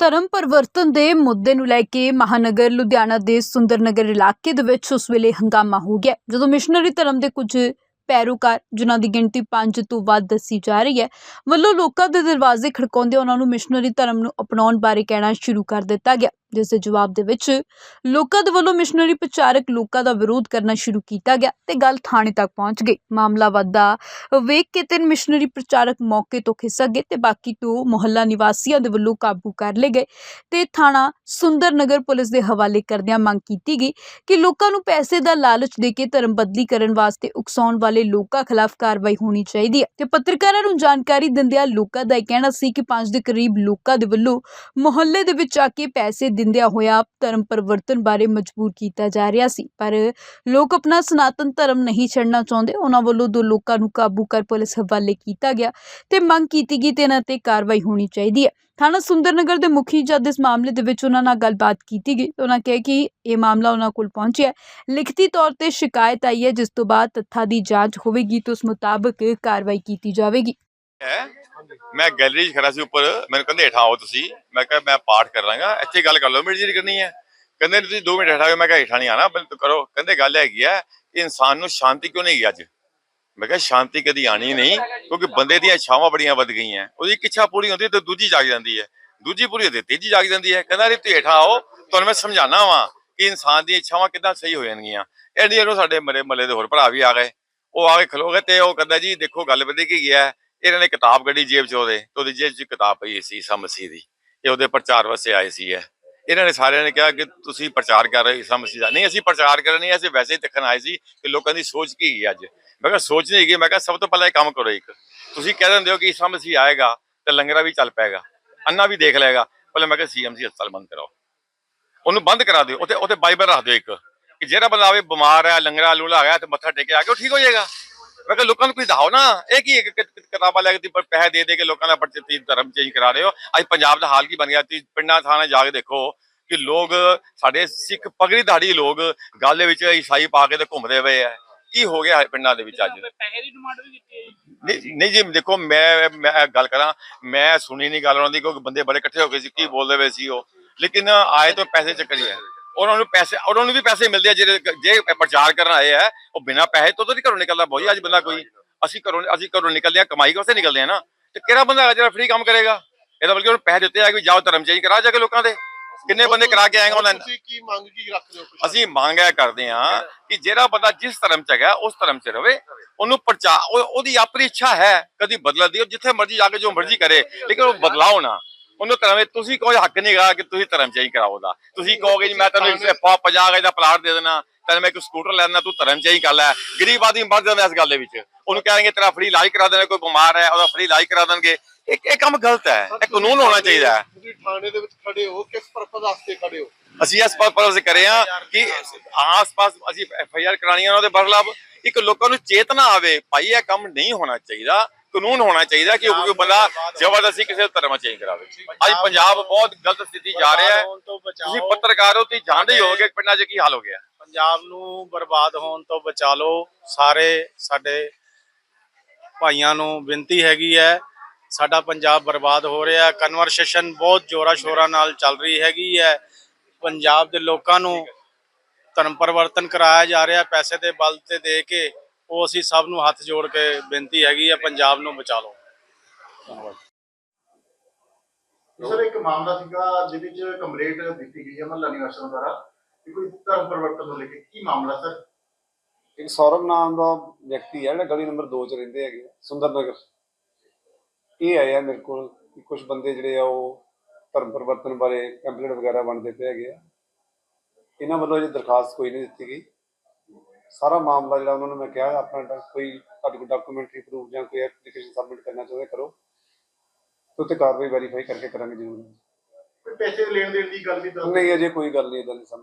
ਧਰਮ ਪਰਿਵਰਤਨ ਦੇ ਮੁੱਦੇ ਨੂੰ ਲੈ ਕੇ ਮਹਾਨਗਰ ਲੁਧਿਆਣਾ ਦੇ ਸੁੰਦਰਨਗਰ ਇਲਾਕੇ ਦੇ ਵਿੱਚ ਉਸ ਵੇਲੇ ਹੰਗਾਮਾ ਹੋ ਗਿਆ। ਜਦੋਂ ਮਿਸ਼ਨਰੀ ਧਰਮ ਦੇ ਕੁਝ ਪੈਰੋਕਾਰ, ਜਿਨ੍ਹਾਂ ਦੀ ਗਿਣਤੀ 5 ਤੋਂ ਵੱਧ ਦੱਸੀ ਜਾ ਰਹੀ ਹੈ, ਵੱਲੋਂ ਲੋਕਾਂ ਦੇ ਦਰਵਾਜ਼ੇ ਖੜਕਾਉਂਦੇ ਉਹਨਾਂ ਨੂੰ ਮਿਸ਼ਨਰੀ ਧਰਮ ਨੂੰ ਅਪਣਾਉਣ ਬਾਰੇ ਕਹਿਣਾ ਸ਼ੁਰੂ ਕਰ ਦਿੱਤਾ ਗਿਆ। ਜਿਸ ਦੇ ਜਵਾਬ ਦੇ ਵਿੱਚ ਲੋਕਾਂ ਦੇ ਵੱਲੋਂ ਮਿਸ਼ਨਰੀ ਪ੍ਰਚਾਰਕ ਲੋਕਾਂ ਦਾ ਵਿਰੋਧ ਕਰਨਾ ਸ਼ੁਰੂ ਕੀਤਾ ਗਿਆ ਤੇ ਗੱਲ ਥਾਣੇ ਤੱਕ ਪਹੁੰਚ ਗਈ। ਮਾਮਲਾ ਵੱਧਦਾ ਵੇਖ ਕੇ ਤਿੰਨ ਮਿਸ਼ਨਰੀ ਪ੍ਰਚਾਰਕ ਮੌਕੇ ਤੋਂ ਖਿਸਕ ਗਏ ਤੇ ਬਾਕੀ ਦੋ ਮੁਹੱਲਾ ਨਿਵਾਸੀਆਂ ਦੇ ਵੱਲੋਂ ਕਾਬੂ ਕਰ ਲਏ ਗਏ ਤੇ ਥਾਣਾ ਸੁੰਦਰ ਨਗਰ ਪੁਲਿਸ ਦੇ ਹਵਾਲੇ ਕਰਦਿਆਂ ਮੰਗ ਕੀਤੀ ਗਈ ਕਿ ਲੋਕਾਂ ਨੂੰ ਪੈਸੇ ਦਾ ਲਾਲਚ ਦੇ ਕੇ ਧਰਮ ਬਦਲੀ ਕਰਨ ਵਾਸਤੇ ਉਕਸਾਉਣ ਵਾਲੇ ਲੋਕਾਂ ਖਿਲਾਫ ਕਾਰਵਾਈ ਹੋਣੀ ਚਾਹੀਦੀ ਹੈ ਤੇ ਪੱਤਰਕਾਰਾਂ ਨੂੰ ਜਾਣਕਾਰੀ ਦਿੰਦਿਆਂ ਲੋਕਾਂ ਦਾ ਇਹ ਕਹਿਣਾ ਸੀ ਕਿ ਪੰਜ ਦੇ ਕਰੀਬ ਲੋਕਾਂ ਦੇ ਵੱਲੋਂ ਮੁਹੱਲੇ ਦੇ ਵਿੱਚ ਆ ਕੇ ਪੈਸੇ ਦਿੰਦਿਆਂ ਹੋਇਆ ਧਰਮ ਪਰਿਵਰਤਨ ਬਾਰੇ ਮਜਬੂਰ ਕੀਤਾ ਜਾ ਰਿਹਾ ਸੀ। ਪਰ ਲੋਕ ਆਪਣਾ ਸਨਾਤਨ ਧਰਮ ਨਹੀਂ ਛੱਡਣਾ ਚਾਹੁੰਦੇ। ਉਹਨਾਂ ਵੱਲੋਂ ਦੋ ਲੋਕਾਂ ਨੂੰ ਕਾਬੂ ਕਰ ਪੁਲਿਸ ਹਵਾਲੇ ਕੀਤਾ ਗਿਆ ਤੇ ਮੰਗ ਕੀਤੀ ਗਈ ਤੇ ਇਹਨਾਂ ਤੇ ਕਾਰਵਾਈ ਹੋਣੀ ਚਾਹੀਦੀ ਹੈ। ਥਾਣਾ ਸੁੰਦਰਨਗਰ ਦੇ ਮੁਖੀ ਜਦ ਇਸ ਮਾਮਲੇ ਦੇ ਵਿੱਚ ਉਹਨਾਂ ਨਾਲ ਗੱਲਬਾਤ ਕੀਤੀ ਗਈ। ਉਹਨਾਂ ਕਿਹਾ ਕਿ ਇਹ ਮਾਮਲਾ ਉਹਨਾਂ ਕੋਲ ਪਹੁੰਚਿਆ ਲਿਖਤੀ ਤੌਰ ਤੇ ਸ਼ਿਕਾਇਤ ਆਈ ਹੈ, ਜਿਸ ਤੋਂ ਬਾਅਦ ਤੱਥਾਂ ਦੀ ਜਾਂਚ ਹੋਵੇਗੀ ਤੇ ਉਸ ਮੁਤਾਬਕ ਕਾਰਵਾਈ ਕੀਤੀ ਜਾਵੇਗੀ। ਹੈ। ਮੈਂ ਗੈਲਰੀ 'ਚ ਖੜਾ ਸੀ ਉੱਪਰ, ਮੈਨੂੰ ਕਹਿੰਦੇ ਹੇਠਾਂ ਆਓ ਤੁਸੀਂ। ਮੈਂ ਕਿਹਾ, ਮੈਂ ਪਾਠ ਕਰ ਲਾਂਗਾ। ਇੱਥੇ ਗੱਲ ਕਰ ਲਓ, ਮੇਰੀ ਜਿਹੜੀ ਕਰਨੀ ਹੈ। ਕਹਿੰਦੇ, ਤੁਸੀਂ 2 ਮਿੰਟ ਹੇਠਾਂ ਆਓ ਮੈਂ ਕਿਹਾ, ਹੇਠਾਂ ਨਹੀਂ ਆਣਾ, ਬਿਲਕੁਲ ਕਰੋ। ਕਹਿੰਦੇ, ਗੱਲ ਹੈਗੀ ਹੈ ਕਿ ਇਨਸਾਨ ਨੂੰ ਸ਼ਾਂਤੀ ਕਿਉਂ ਨਹੀਂ ਗਈ ਅੱਜ? ਮੈਂ ਕਿਹਾ, ਸ਼ਾਂਤੀ ਕਦੀ ਆਣੀ ਨਹੀਂ, ਕਿਉਂਕਿ ਬੰਦੇ ਦੀਆਂ ਇੱਛਾਵਾਂ ਬੜੀਆਂ ਵੱਧ ਗਈਆਂ ਉਹਦੀ ਇੱਕ ਇੱਛਾ ਪੂਰੀ ਹੁੰਦੀ ਤੇ ਦੂਜੀ ਜਾਗ ਜਾਂਦੀ ਹੈ। ਦੂਜੀ ਪੂਰੀ ਹੁੰਦੀ ਤੀਜੀ ਜਾਗ ਜਾਂਦੀ ਹੈ। ਕਹਿੰਦਾ ਰੇ ਤੁਸੀਂ ਹੇਠਾਂ ਆਓ, ਤੁਹਾਨੂੰ ਮੈਂ ਸਮਝਾਣਾ ਵਾਂ ਕਿ ਇਨਸਾਨ ਦੀਆਂ ਇੱਛਾਵਾਂ ਕਿੱਦਾਂ ਸਹੀ ਹੋ ਜਾਣਗੀਆਂ। ਇਹਦੀ ਨੂੰ ਸਾਡੇ ਮਰੇ ਮੱਲੇ ਦੇ ਹੋਰ ਭਰਾ ਵੀ ਆ ਗਏ। ਉਹ ਆ ਕੇ ਖਲੋ ਗਏ ਤੇ ਉਹ ਕਹਿੰਦਾ, ਜੀ, ਦੇਖੋ, ਗੱਲ ਵਧੀ ਕੀ ਗਿਆ ਹੈ। ਇਹਨਾਂ ਨੇ ਕਿਤਾਬ ਕੱਢੀ ਜੇਬ 'ਚ ਉਹਦੇ, ਤੇ ਉਹਦੀ ਜੇਬ 'ਚ ਕਿਤਾਬ ਪਈ ਸੀ ਈਸਾ ਮਸੀਹ ਦੀ ਇਹ ਉਹਦੇ ਪ੍ਰਚਾਰ ਵਾਸਤੇ ਆਏ ਸੀ ਹੈ ਇਹਨਾਂ ਨੇ ਸਾਰਿਆਂ ਨੇ ਕਿਹਾ ਕਿ ਤੁਸੀਂ ਪ੍ਰਚਾਰ ਕਰ ਰਹੇ ਹੋ ਈਸਾ ਮਸੀਹ ਦਾ। ਨਹੀਂ, ਅਸੀਂ ਪ੍ਰਚਾਰ ਕਰਨ ਨਹੀਂ, ਅਸੀਂ ਵੈਸੇ ਹੀ ਦੇਖਣ ਆਏ ਸੀ ਕਿ ਲੋਕਾਂ ਦੀ ਸੋਚ ਕੀ ਹੈ ਅੱਜ। ਮੈਂ ਕਿਹਾ, ਸੋਚ ਨਹੀਂ ਹੈਗੀ, ਮੈਂ ਕਿਹਾ, ਸਭ ਤੋਂ ਪਹਿਲਾਂ ਇਹ ਕੰਮ ਕਰੋ ਇੱਕ। ਤੁਸੀਂ ਕਹਿ ਦਿੰਦੇ ਹੋ ਕਿ ਈਸਾ ਮਸੀਹ ਆਏਗਾ ਤੇ ਲੰਗਰਾ ਵੀ ਚੱਲ ਪਏਗਾ ਅੰਨਾ ਵੀ ਦੇਖ ਲਏਗਾ, ਪਹਿਲਾਂ ਮੈਂ ਕਿਹਾ ਸੀਐਮਸੀ ਹਸਪਤਾਲ ਬੰਦ ਕਰਾਓ। ਉਹਨੂੰ ਬੰਦ ਕਰਾ ਦਿਓ, ਉੱਥੇ ਉੱਥੇ ਬਾਈਬਲ ਰੱਖ ਦਿਓ ਇੱਕ, ਕਿ ਜਿਹੜਾ ਬੰਦਾ ਆਵੇ ਬਿਮਾਰ ਹੈ, ਲੰਗਰਾ, ਲੂਲਾ ਹੈਗਾ, ਤੇ ਮੱਥਾ ਟੇਕੇ ਆ ਕੇ ਉਹ ਠੀਕ ਹੋ ਜਾਏਗਾ। ਮੈਂ ਕਿਹਾ ਲੋਕਾਂ ਨੂੰ ਕੋਈ ਦਿਖਾਓ ਨਾ। ਇਹ ਕੀ ਕਿਤਾਬਾਂ ਲੈ ਕੇ ਪੈਸੇ ਦੇ ਦੇ ਕੇ ਲੋਕਾਂ ਦਾ ਪਰਚੇ ਤੁਸੀਂ ਧਰਮ ਚੇਂਜ ਕਰਾ ਰਹੇ ਹੋ। ਅੱਜ ਪੰਜਾਬ ਦਾ ਹਾਲ ਕੀ ਬਣ ਗਿਆ। ਤੁਸੀਂ ਪਿੰਡਾਂ ਥਾਣੇ ਜਾ ਕੇ ਦੇਖੋ ਕਿ ਲੋਕ ਸਾਡੇ ਸਿੱਖ ਪਗੜੀ ਦਾੜੀ ਲੋਕ ਗੱਲ ਦੇ ਵਿੱਚ ਈਸਾਈ ਪਾ ਕੇ ਤੇ ਘੁੰਮਦੇ ਪਏ ਆ। ਕੀ ਹੋ ਗਿਆ ਪਿੰਡਾਂ ਦੇ ਵਿੱਚ ਅੱਜ? ਪੈਸੇ ਦੀ ਡਿਮਾਂਡ ਵੀ ਕੀਤੀ ਨਹੀਂ ਨਹੀਂ ਜੀ ਦੇਖੋ ਮੈਂ ਮੈਂ ਗੱਲ ਕਰਾਂ ਮੈਂ ਸੁਣੀ ਨਹੀਂ ਗੱਲ ਉਹਨਾਂ ਦੀ ਕਿਉਂਕਿ ਬੰਦੇ ਬੜੇ ਇਕੱਠੇ ਹੋ ਗਏ ਸੀ ਕੀ ਬੋਲਦੇ ਪਏ ਸੀ ਉਹ। ਲੇਕਿਨ ਆਏ ਤਾਂ ਪੈਸੇ ਚੱਕਰੀ ਹੈ। ਉਹਨਾਂ ਨੂੰ ਪੈਸੇ ਉਹਨਾਂ ਨੂੰ ਵੀ ਪੈਸੇ ਮਿਲਦੇ ਆ ਜਿਹੜੇ ਜੇ ਪ੍ਰਚਾਰ ਕਰਨ ਆਏ ਆ ਉਹ ਬਿਨਾਂ ਪੈਸੇ ਤੋਂ ਤਾਂ ਨਹੀਂ ਘਰੋਂ ਨਿਕਲਦਾ ਬੋਈ ਅੱਜ ਬੰਦਾ ਕੋਈ ਅਸੀਂ ਘਰੋਂ ਅਸੀਂ ਘਰੋਂ ਨਿਕਲਦੇ ਆ ਕਮਾਈ ਵਾਸਤੇ ਨਿਕਲਦੇ ਆ ਨਾ ਤੇ ਕਿਹੜਾ ਬੰਦਾ ਜਿਹੜਾ ਫ੍ਰੀ ਕੰਮ ਕਰੇਗਾ? ਇਹਦਾ ਬਲਕਿ ਉਹਨੂੰ ਪੈਸੇ ਦਿੱਤੇ ਆ ਕਿ ਜਾਓ ਧਰਮ ਚੇਂਜ ਕਰਾ ਜਾ ਕੇ ਲੋਕਾਂ ਦੇ। ਕਿੰਨੇ ਬੰਦੇ ਕਰਾ ਕੇ ਆਏਗਾ ਉਹਨਾਂ ਨੇ ਤੁਸੀਂ ਕੀ ਮੰਗ ਕੀ ਰੱਖਦੇ ਹੋ ਅਸੀਂ ਮੰਗ ਇਹ ਕਰਦੇ ਹਾਂ ਕਿ ਜਿਹੜਾ ਬੰਦਾ ਜਿਸ ਧਰਮ ਚ ਹੈਗਾ ਉਸ ਧਰਮ ਚ ਰਵੇ। ਉਹਨੂੰ ਪ੍ਰਚਾਰ ਉਹ- ਉਹਦੀ ਆਪਣੀ ਇੱਛਾ ਹੈ ਕਦੀ ਬਦਲ ਦਿਓ ਜਿੱਥੇ ਮਰਜ਼ੀ ਜਾ ਕੇ ਜੋ ਮਰਜ਼ੀ ਕਰੇ ਲੇਕਿਨ ਉਹ ਬਦਲਾਓ ਨਾ। ਉਹਨੂੰ ਧਰਮ ਤੁਸੀਂ ਕੋਈ ਹੱਕ ਨਹੀਂ ਗਾ ਕਿ ਤੁਸੀਂ ਧਰਮ ਚੇਂਜ ਕਰਾਓ ਦਾ ਤੁਸੀਂ ਕਹੋਗੇ ਜੀ ਮੈਂ ਤੈਨੂੰ ਇਸੇ 50 ਗਜ ਦਾ ਪਲਾਟ ਦੇ ਦੇਣਾ ਤੈਨੂੰ ਮੈਂ ਇੱਕ ਸਕੂਟਰ ਲੈ ਦੇਣਾ ਤੂੰ ਧਰਮ ਚੇਂਜ ਕਰ ਲੈ। ਗਰੀਬ ਆਦਮੀ ਮਰ ਜਾਂਦਾ ਇਸ ਗੱਲ ਦੇ ਵਿੱਚ। ਉਹਨੂੰ ਕਹਿਣਗੇ ਤੇਰਾ ਫ੍ਰੀ ਇਲਾਜ ਕਰਾ ਦੇਣਾ ਕੋਈ ਬਿਮਾਰ ਹੈ ਉਹਦਾ ਫ੍ਰੀ ਇਲਾਜ ਕਰਾ ਦੇਣਗੇ। ਇਹ ਇਹ ਕੰਮ ਗਲਤ ਹੈ। ਇਹ ਕਾਨੂੰਨ ਹੋਣਾ ਚਾਹੀਦਾ ਹੈ। ਤੁਸੀਂ ਥਾਣੇ ਦੇ ਵਿੱਚ ਖੜੇ ਹੋ ਕਿਸ ਪਰਪਸ ਵਾਸਤੇ ਖੜੇ ਹੋ? ਅਸੀਂ ਇਸ ਪਰਪਸ ਕਰੇ ਆ ਕਿ ਆਸ-ਪਾਸ ਅਸੀਂ ਐਫ ਆਈ ਆਰ ਕਰਾਣੀਆਂ ਉਹਨਾਂ ਦੇ ਬਰਲਾਬ ਇੱਕ ਲੋਕਾਂ ਨੂੰ ਚੇਤਨਾ ਆਵੇ ਭਾਈ ਇਹ ਕੰਮ ਨਹੀਂ ਹੋਣਾ ਚਾਹੀਦਾ। ਕਾਨੂੰਨ ਹੋਣਾ ਚਾਹੀਦਾ ਕਿ ਕੋਈ ਬੰਦਾ ਜ਼ਬਰਦਸਤੀ ਕਿਸੇ ਧਰਮ ਚੇਂਜ ਕਰਾਵੇ। ਅੱਜ ਪੰਜਾਬ ਬਹੁਤ ਗਲਤ ਸਥਿਤੀ ਜਾ ਰਿਹਾ ਹੈ। ਤੁਸੀਂ ਪੱਤਰਕਾਰ ਹੋ ਤੁਸੀਂ ਜਾਣਦੇ ਹੀ ਹੋਗੇ ਪਿੰਡਾਂ 'ਚ ਕੀ ਹਾਲ ਹੋ ਗਿਆ। ਪੰਜਾਬ ਨੂੰ ਬਰਬਾਦ ਹੋਣ ਤੋਂ ਬਚਾ ਲਓ। ਸਾਰੇ ਸਾਡੇ ਭਾਈਆਂ ਨੂੰ ਬੇਨਤੀ ਹੈਗੀ ਹੈ ਸਾਡਾ ਪੰਜਾਬ ਬਰਬਾਦ ਹੋ ਰਿਹਾ ਕਨਵਰਸੇਸ਼ਨ ਬਹੁਤ ਜੋਰਾ ਸ਼ੋਰਾ ਨਾਲ ਚੱਲ ਰਹੀ ਹੈਗੀ ਹੈ। ਪੰਜਾਬ ਦੇ ਲੋਕਾਂ ਨੂੰ ਧਰਮ ਪਰਿਵਰਤਨ ਕਰਾਇਆ ਜਾ ਰਿਹਾ ਪੈਸੇ ਦੇ ਬਲ ਤੇ ਦੇ ਕੇ ਉਹ ਅਸੀਂ ਸਭ ਨੂੰ ਹੱਥ ਜੋੜ ਕੇ ਬੇਨਤੀ ਹੈਗੀ ਹੈ ਪੰਜਾਬ ਨੂੰ ਬਚਾ ਲਓ। ਧੰਨਵਾਦ ਸਰ ਇੱਕ ਮਾਮਲਾ ਸੀਗਾ ਜਿਹਦੇ ਵਿੱਚ ਕੰਪਲੇਂਟ ਦਿੱਤੀ ਗਈ ਹੈ ਮਹੱਲਾ ਨਿਵਾਸੀਆਂ ਦੁਆਰਾ ਕਿ ਕੋਈ ਧਰਮ ਪਰਿਵਰਤਨ ਨੂੰ ਲੈ ਕੇ ਕੀ ਮਾਮਲਾ ਸਰ? ਇੱਕ ਸੌਰਵ ਨਾਮ ਦਾ ਵਿਅਕਤੀ ਹੈ ਜਿਹੜਾ ਗਲੀ ਨੰਬਰ 2 ਚ ਰਹਿੰਦੇ ਹੈਗੇ ਆ, ਸੁੰਦਰ ਨਗਰ ਇਹ ਆਇਆ ਮੇਰੇ ਕੋਲ ਕਿ ਕੁਝ ਬੰਦੇ ਜਿਹੜੇ ਆ ਉਹ ਧਰਮ ਪਰਿਵਰਤਨ ਬਾਰੇ ਕੰਪਲੇਂਟ ਵਗੈਰਾ ਬਣਦੇ ਪਏ ਹੈਗੇ ਆ। ਇਹਨਾਂ ਵੱਲੋਂ ਅਜੇ ਦਰਖਾਸਤ ਕੋਈ ਨਹੀਂ ਦਿੱਤੀ ਗਈ। ਸਾਰਾ ਮਾਮਲਾ ਜਿਹੜਾ ਉਹਨਾਂ ਨੂੰ ਮੈਂ ਕਿਹਾ ਆਪਣਾ ਡਾ- ਕੋਈ ਤੁਹਾਡੇ ਕੋਲ ਡਾਕੂਮੈਂਟਰੀ ਪ੍ਰੂਫ ਜਾਂ ਕੋਈ ਐਪਲੀਕੇਸ਼ਨ ਸਬਮਿਟ ਕਰਨਾ ਚਾਹੁੰਦੇ ਕਰੋ। ਤੇ ਉੱਤੇ ਕਾਰਵਾਈ ਵੈਰੀਫਾਈ ਕਰਕੇ ਕਰਾਂਗੇ ਜ਼ਰੂਰ। ਕੋਈ ਪੈਸੇ ਲੈਣ ਦੇਣ ਦੀ ਗੱਲ ਵੀ ਦੱਸ ਨਹੀਂ ਅਜੇ ਕੋਈ ਗੱਲ ਨਹੀਂ ਇਦਾਂ ਦੀ ਸਾਹਮਣੇ